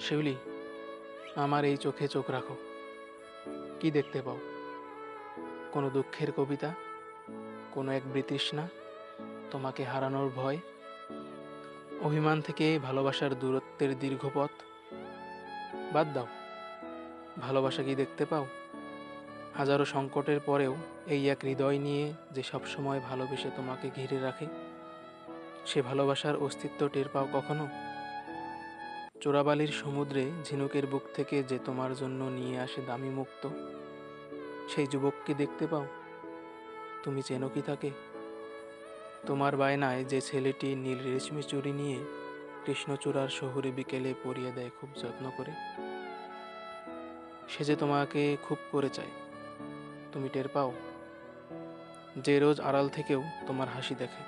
শিউলি, আমার এই চোখে চোখ রাখো। কি দেখতে পাও? কোনো দুঃখের কবিতা? কোনো এক বৃতৃষ্ণা? তোমাকে হারানোর ভয়? অভিমান থেকে ভালোবাসার দূরত্বের দীর্ঘ পথ বাদ দাও। ভালোবাসা কি দেখতে পাও? হাজারো সংকটের পরেও এই এক হৃদয় নিয়ে যে সবসময় ভালোবেসে তোমাকে ঘিরে রাখে, সে ভালোবাসার অস্তিত্ব টের পাও কখনো? চোরাবালির সমুদ্রে ঝিনুকের বুক থেকে যে তোমার জন্য নিয়ে আসে দামি মুক্ত, সেই যুবককে দেখতে পাও? তুমি চেনো কি তাকে? তোমার বায়নায় যে ছেলেটি নীল রেশমি চুরি নিয়ে কৃষ্ণচূড়ার শহুরে বিকেলে পরিয়ে দেয় খুব যত্ন করে। সে যে তোমাকে খুব করে চায়, তুমি টের পাও? যে রোজ আড়াল থেকেও তোমার হাসি দেখে।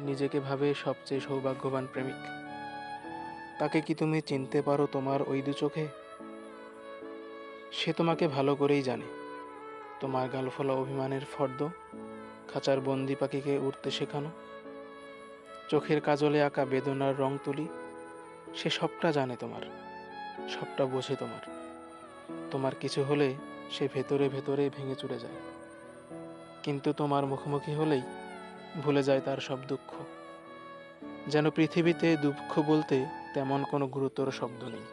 নিজেকে ভাবে সবচেয়ে সৌভাগ্যবান প্রেমিক। তাকে কি তুমি চিনতে পারো তোমার ওই দু চোখে? সে তোমাকে ভালো করেই জানে। তোমার গালফলা অভিমানের ফর্দ, খাঁচার বন্দি পাখিকে উঠতে শেখানো, চোখের কাজলে আঁকা বেদনার রং তুলি, সে সবটা জানে তোমার, সবটা বোঝে তোমার। তোমার কিছু হলে সে ভেতরে ভেতরে ভেঙে চুরে যায়। কিন্তু তোমার মুখোমুখি হলেই ভুলে যায় তার সব দুঃখ। যেন পৃথিবীতে দুঃখ বলতে তেমন কোনো গুরুতর শব্দ নেই।